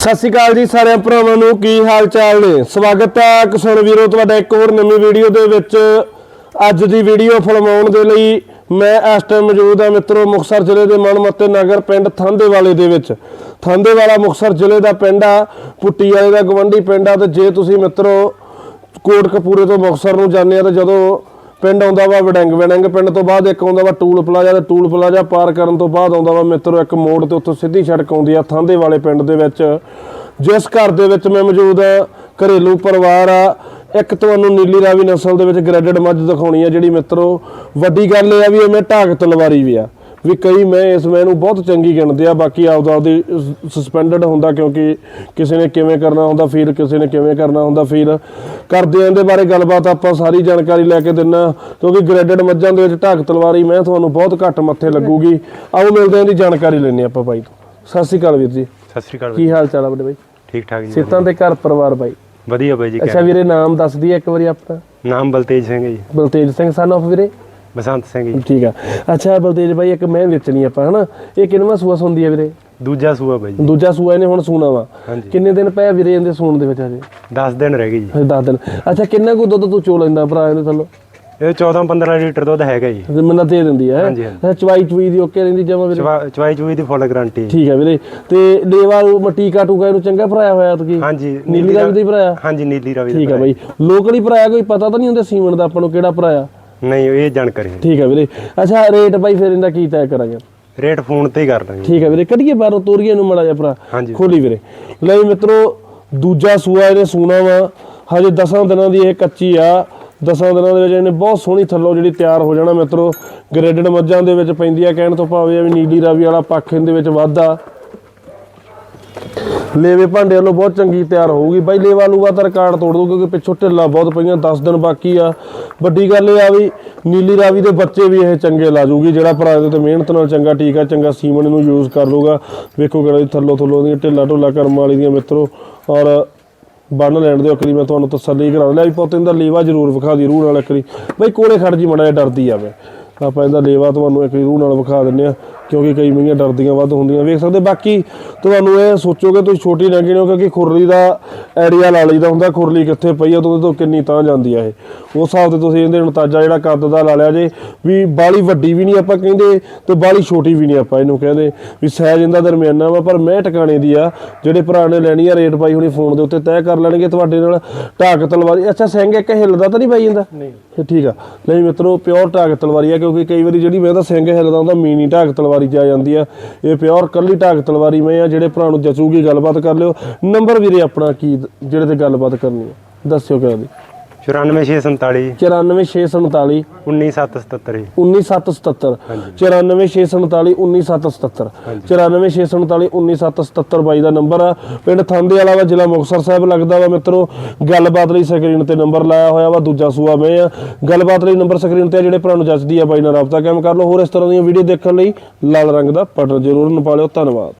ਸਤਿ ਸ਼੍ਰੀ ਅਕਾਲ ਜੀ ਸਾਰਿਆਂ ਭਰਾਵਾਂ ਨੂੰ, ਕੀ ਹਾਲ ਚਾਲ ਨੇ? ਸਵਾਗਤ ਹੈ ਕਿਸਾਨ ਵੀਰੋ, ਤੁਹਾਡਾ ਇੱਕ ਹੋਰ ਨਵੀਂ ਵੀਡੀਓ ਦੇ ਵਿੱਚ। ਅੱਜ ਦੀ ਵੀਡੀਓ ਫਿਲਮਾਉਣ ਦੇ ਲਈ ਮੈਂ ਇਸ ਟਾਈਮ ਮੌਜੂਦ ਹਾਂ ਮਿੱਤਰੋ, ਮੁਕਤਸਰ ਜ਼ਿਲ੍ਹੇ ਦੇ ਮਨਮੱਤੇ ਨਗਰ ਪਿੰਡ ਥਾਂਦੇਵਾਲੇ ਦੇ ਵਿੱਚ। ਥਾਂਦੇਵਾਲਾ ਮੁਕਤਸਰ ਜ਼ਿਲ੍ਹੇ ਦਾ ਪਿੰਡ ਆ, ਪੁੱਟੀ ਵਾਲੇ ਦਾ ਗਵੰਡੀ ਪਿੰਡ ਆ, ਤੇ ਜੇ ਤੁਸੀਂ ਮਿੱਤਰੋ ਕੋਟਕਪੂਰੇ ਤੋਂ ਮੁਕਤਸਰ ਨੂੰ ਜਾਂਦੇ ਆ, ਤਾਂ ਜਦੋਂ ਪਿੰਡ ਆਉਂਦਾ ਵਾ ਵਡੰਗ ਵਡੰਗ ਪਿੰਡ ਤੋਂ ਬਾਅਦ ਇੱਕ ਆਉਂਦਾ ਵਾ ਟੂਲ ਪਲਾਜ਼ਾ ਤੇ ਟੂਲ ਪਲਾਜ਼ਾ ਪਾਰ ਕਰਨ ਤੋਂ ਬਾਅਦ ਆਉਂਦਾ ਵਾ ਮਿੱਤਰੋ ਇੱਕ ਮੋੜ ਤੇ ਉੱਥੋਂ ਸਿੱਧੀ ਸੜਕ ਆਉਂਦੀ ਆ ਥਾਂਦੇ ਵਾਲੇ ਪਿੰਡ ਦੇ ਵਿੱਚ। ਜਿਸ ਘਰ ਦੇ ਵਿੱਚ ਮੈਂ ਮੌਜੂਦ ਆ, ਘਰੇਲੂ ਪਰਿਵਾਰ ਆ। ਇੱਕ ਤੁਹਾਨੂੰ ਨੀਲੀ ਰਾਵੀ ਨਸਲ ਦੇ ਵਿੱਚ ਗ੍ਰੈਡਡ ਮੱਝ ਦਿਖਾਉਣੀ ਆ, ਜਿਹੜੀ ਮਿੱਤਰੋ ਵੱਡੀ ਗੱਲ ਇਹ ਆ ਵੀ ਇਹ ਮੈਂ ਢਾਕ ਤਲਵਾਰੀ ਵੀ ਆ। ਵੀ ਕਈ ਮੈਂ ਇਸ ਮੈਂ ਨੂੰ ਬਹੁਤ ਚੰਗੀ ਗਿਣਦੇ ਆ ਬਾਕੀ ਆਪਦਾ ਆਪਦੀ ਸਸਪੈਂਡਡ ਹੁੰਦਾ ਕਿਉਂਕਿ ਕਿਸੇ ਨੇ ਕਿਵੇਂ ਕਰਨਾ ਹੁੰਦਾ ਫੀਲ ਕਿਸੇ ਨੇ ਕਿਵੇਂ ਕਰਨਾ ਹੁੰਦਾ ਫੀਲ ਕਰਦੇ ਆ ਇਹਦੇ ਬਾਰੇ ਗੱਲਬਾਤ ਆਪਾਂ ਸਾਰੀ ਜਾਣਕਾਰੀ ਲੈ ਕੇ ਦਿੰਨਾ ਕਿਉਂਕਿ ਗ੍ਰੈਡਡ ਮੱਝਾਂ ਦੇ ਵਿੱਚ ਢਾਕ ਤਲਵਾਰੀ ਮੈਂ ਤੁਹਾਨੂੰ ਬਹੁਤ ਘੱਟ ਮੱਥੇ ਲੱਗੂਗੀ। ਆਓ ਮਿਲਦੇ ਆਂ ਦੀ ਜਾਣਕਾਰੀ ਲੈਣੇ ਆਪਾਂ ਬਾਈ ਤੋਂ। ਸਤਿ ਸ਼੍ਰੀ ਅਕਾਲ ਵੀਰ ਜੀ। ਸਤਿ ਸ੍ਰੀ ਅਕਾਲ ਕੀ ਹਾਲ ਚਾਲ ਆ ਵੱਡੇ ਬਾਈ? ਠੀਕ ਠਾਕ ਜੀ ਸਿੱਤਾਂ ਤੇ ਘਰ ਪਰਿਵਾਰ ਬਾਈ? ਵਧੀਆ ਬਾਈ ਜੀ ਅੱਛਾ ਵੀਰੇ ਨਾਮ ਦੱਸ ਦਈਏ ਇੱਕ ਵਾਰੀ ਆਪਣਾ। ਨਾਮ ਬਲਤੇਜ ਸਿੰਘ ਹੈ ਜੀ। ਬਲਤੇਜ ਸਿੰਘ ਸਨ of ਵੀਰੇ? ਬਸੰਤ ਸਿੰਘ ਜੀ। ਠੀਕ ਆ। ਅੱਛਾ ਬਲਤੇਜ ਬਾਈ ਇੱਕ ਮੈਂ ਵੇਚਣੀ ਆਪਾਂ ਹਨਾ? ਇਹ ਕਿੰਨਵਾਂ ਸੂਆ ਹੁੰਦੀ ਆ ਵੀਰੇ? ਦੂਜਾ ਸੂਆ ਬਾਈ ਜੀ। ਦੂਜਾ ਸੂਆ ਇਹਨੇ ਹੁਣ ਸੂਣਾ ਵਾ। ਹਾਂਜੀ। ਕਿੰਨੇ ਦਿਨ ਪਏ ਆ ਵੀਰੇ ਇਹਦੇ ਸੂਣ ਦੇ ਵਿੱਚ ਅਜੇ 10 ਦਿਨ ਰਹਿ ਗਏ ਜੀ। ਹਜੇ 10 ਦਿਨ। ਅੱਛਾ ਕਿੰਨਾ ਕੁ ਦੁੱਧ ਤੂੰ ਚੋ ਲੈਂਦਾ ਭਰਾ ਇਹਦੇ ਥੱਲੋਂ? ਇਹ 14 15 ਲੀਟਰ ਦੁੱਧ ਹੈਗਾ ਜੀ। ਤੇ ਮੈਨੂੰ ਦੇ ਦਿੰਦੀ ਹੈ? ਹਾਂਜੀ, ਹਾਂਜੀ। ਅੱਛਾ ਚਵਾਈ ਚੁਈ ਦੀ ਓਕੇ ਰਹਿੰਦੀ ਜਮਾ ਵੀਰੇ? ਚਵਾ- ਚਵਾਈ ਚੂਈ ਦੀ ਫੁੱਲ ਗਾਰੰਟੀ ਠੀਕ ਹੈ ਵੀਰੇ। ਤੇ ਲੇਵਾ ਉਹ ਟੀਕਾ ਟੂਕਾ ਇਹਨੂੰ ਚੰਗਾ ਭਰਾਇਆ ਹੋਇਆ ਤੂੰ ਹਾਂਜੀ ਨੀਲੀ ਦਾ ਹੀ ਭਰਾਇਆ? ਹਾਂਜੀ ਨੀਲੀ ਰਾਵੀ ਦਾ ਠੀਕ ਹੈ ਬਾਈ। ਲੋਕਲੀ ਭਰਾਇਆ ਕੋਈ ਪਤਾ ਤਾਂ ਨਹੀਂ ਹੁੰਦਾ ਸੀਮਨ ਦਾ ਆਪਾਂ ਨੂੰ ਕਿਹੜਾ ਭਰਾਇਆ? ਭਰਾ। ਨਹੀਂ ਇਹ ਜਾਣਕਾਰੀ ਨਹੀਂ। ਠੀਕ ਹੈ ਵੀਰੇ। ਅੱਛਾ ਰੇਟ ਬਾਈ ਫਿਰ ਇਹਦਾ ਕੀ ਤੈਅ ਕਰਾਂਗੇ? ਰੇਟ ਫੋਨ ਤੇ ਹੀ ਕਰ ਦਾਂਗੇ। ਠੀਕ ਹੈ ਵੀਰੇ ਕੱਢੀਏ ਬਾਹਰੋਂ ਤੋਰੀਏ ਨੂੰ ਮੜਾ ਜਾ ਭਰਾ। ਹਾਂਜੀ। ਖੋਲੀ ਵੀਰੇ। ਲੈ ਵੀ ਮਿੱਤਰੋ ਦੂਜਾ ਸੂਆ ਇਹਨੇ ਸੂਣਾ ਵਾ। ਹਜੇ 10 ਦਿਨਾਂ ਦੀ ਇਹ ਕੱਚੀ ਆ। 10 ਦਿਨਾਂ ਦੇ ਵਿੱਚ ਇਹਨੇ ਬਹੁਤ ਸੋਹਣੀ ਥੱਲੋਂ ਜਿਹੜੀ ਤਿਆਰ ਹੋ ਜਾਣਾ ਮਿੱਤਰੋ। ਗ੍ਰੇਡਡ ਮੱਝਾਂ ਦੇ ਵਿੱਚ ਪੈਂਦੀ ਆ ਕਹਿਣ ਤੋਂ ਭਾਵੇਂ ਆ ਵੀ ਨੀਲੀ ਰਾਵੀ ਵਾਲਾ ਪੱਖ ਇਹਦੇ ਵਿੱਚ ਵਾਧਾ ਲੇਵੇ ਭਾਂਡੇ ਵੱਲੋਂ ਬਹੁਤ ਚੰਗੀ ਤਿਆਰ ਹੋਊਗੀ। ਬਾਈ ਲੇਵਾ ਲੂਵਾ ਤਾਂ ਰਿਕਾਰਡ ਤੋੜ ਦੂ ਕਿਉਂਕਿ ਪਿੱਛੋਂ ਢਿੱਲਾ ਬਹੁਤ ਪਈਆਂ 10 ਦਿਨ ਬਾਕੀ ਆ। ਵੱਡੀ ਗੱਲ ਇਹ ਆ ਵੀ ਨੀਲੀ ਰਾਵੀ ਦੇ ਬੱਚੇ ਵੀ ਇਹ ਚੰਗੇ ਲਾ ਜੂਗੀ, ਜਿਹੜਾ ਭਰਾ ਇਹਦੇ ਤੇ ਮਿਹਨਤ ਨਾਲ ਚੰਗਾ ਟੀਕਾ ਚੰਗਾ ਸੀਮਨ ਨੂੰ ਯੂਜ਼ ਕਰ ਲੂਗਾ ਵੇਖੋ ਕਿਹੜਾ ਥੱਲੋਂ ਥੱਲੋਂ ਦੀਆਂ ਢਿੱਲਾ ਢੋਲਾ ਕਰਮ ਵਾਲੀ ਦੀਆਂ ਮਿੱਤਰੋ। ਔਰ ਬੰਨ ਲੈਣ ਦੇ ਅਕਰੀ ਮੈਂ ਤੁਹਾਨੂੰ ਤਸੱਲੀ ਕਰਾ ਲਿਆ ਵੀ ਪੁੱਤ ਇਹਦਾ ਲੇਵਾ ਜ਼ਰੂਰ ਵਿਖਾ ਦੀ, ਰੂਹ ਨਾਲ ਅਕਰੀ ਬਈ ਕੋਲੇ ਖੜ ਜੀ ਮੜਾ ਜਿਹਾ ਡਰਦੀ ਆਵੇ ਆਪਾਂ ਇਹਦਾ ਲੇਵਾ ਤੁਹਾਨੂੰ ਇੱਕ ਰੂਹ ਨਾਲ ਵਿਖਾ ਦਿੰਨੇ ਆ। ਕਿਉਂਕਿ ਕਈ ਮਈਆਂ ਡਰਦੀਆਂ ਵੱਧ ਹੁੰਦੀਆਂ। ਵੇਖ ਸਕਦੇ ਬਾਕੀ ਤੁਹਾਨੂੰ ਇਹ ਸੋਚੋਗੇ ਤੁਸੀਂ ਛੋਟੀ ਨਾ ਗਿਣੋ ਕਿਉਂਕਿ ਖੁਰਲੀ ਦਾ ਐਰੀਆ ਲਾ ਲਈਦਾ ਹੁੰਦਾ ਖੁਰਲੀ ਕਿੱਥੇ ਪਈ ਆ ਤੋਂ ਤੋਂ ਕਿੰਨੀ ਤਾਂ ਜਾਂਦੀ ਆ ਇਹ। ਉਸ ਹਿਸਾਬ ਤੇ ਤੁਸੀਂ ਇਹਦੇ ਅੰਤਾਜਾ ਜਿਹੜਾ ਕੱਦ ਦਾ ਲਾ ਲਿਆ ਜੇ ਵੀ ਬਾਲੀ ਵੱਡੀ ਵੀ ਨਹੀਂ ਆਪਾਂ ਕਹਿੰਦੇ ਤੇ ਬਾਲੀ ਛੋਟੀ ਵੀ ਨਹੀਂ ਆਪਾਂ ਇਹਨੂੰ ਕਹਿੰਦੇ। ਵੀ ਸਾਈਜ਼ ਇਹਦਾ ਦਰਮਿਆਨਾ ਵਾ ਪਰ ਮੈਂ ਟਿਕਾਣੇ ਦੀ ਆ ਜਿਹੜੇ ਭਰਾ ਨੇ ਲੈਣੀ ਆ ਰੇਟ ਪਾਈ ਹੁਣੀ ਫੋਨ ਦੇ ਉੱਤੇ ਤੈਅ ਕਰ ਲੈਣਗੇ ਤੁਹਾਡੇ ਨਾਲ ਢਾਕ ਤਲਵਾਰੀ। ਅੱਛਾ ਸਿੰਘ ਇੱਕ ਹਿੱਲਦਾ ਤਾਂ ਨਹੀਂ ਪਾਈ ਜਾਂਦਾ? ਨਹੀਂ। ਠੀਕ ਆ। ਨਹੀਂ ਮਿੱਤਰੋ ਪਿਓਰ ਢਾਕ ਤਲਵਾਰੀ ਆ ਕਿਉਂਕਿ ਕਈ ਵਾਰੀ ਜਿਹੜੀ ਮੈਂ ਤਾਂ ਸਿੰਘ ਹਿੱਲਦਾ ਹੁੰਦਾ ਮੀਨੀ ਢਾਕ ਤਲਵਾਰੀ ਚ ਆ ਜਾਂਦੀ ਆ। ਇਹ ਪਿਓਰ ਕੱਲੀ ਢਾਕ ਤਲਵਾਰੀ ਮੈਂ ਆ, ਜਿਹੜੇ ਭਰਾ ਨੂੰ ਜਚੂਗੀ ਗੱਲਬਾਤ ਕਰ ਲਿਓ। ਨੰਬਰ ਵੀਰੇ ਆਪਣਾ ਕੀ, ਜਿਹੜੇ ਤੇ ਗੱਲਬਾਤ ਕਰਨੀ ਆ, ਦੱਸਿਓ ਕਿਹੜਾ ਦੀ 94647 94647 19777 19777 ਹਾਂਜੀ। 94647 19777 ਹਾਂਜੀ। 94647 19777 ਬਾਈ ਦਾ ਨੰਬਰ ਆ। ਪਿੰਡ ਥਾਂਦੇ ਵਾਲਾ ਵਾ ਜ਼ਿਲ੍ਹਾ ਮੁਕਤਸਰ ਸਾਹਿਬ ਲੱਗਦਾ ਵਾ ਮਿੱਤਰੋ। ਗੱਲਬਾਤ ਲਈ ਸਕਰੀਨ ਤੇ ਨੰਬਰ ਲਾਇਆ ਹੋਇਆ ਵਾ ਦੂਜਾ ਸੂਆ ਮੈਂ ਆ। ਗੱਲਬਾਤ ਲਈ ਨੰਬਰ ਸਕਰੀਨ ਤੇ ਜਿਹੜੇ ਭਰਾ ਨੂੰ ਜੱਜਦੀ ਆ ਬਾਈ ਨਾਲ ਰਾਬਤਾ ਕਾਇਮ ਕਰ ਲਓ। ਹੋਰ ਇਸ ਤਰ੍ਹਾਂ ਦੀਆਂ ਵੀਡੀਓ ਦੇਖਣ ਲਈ ਲਾਲ ਰੰਗ ਦਾ ਬਟਨ ਜ਼ਰੂਰ ਨਪਾ ਲਿਓ ਧੰਨਵਾਦ।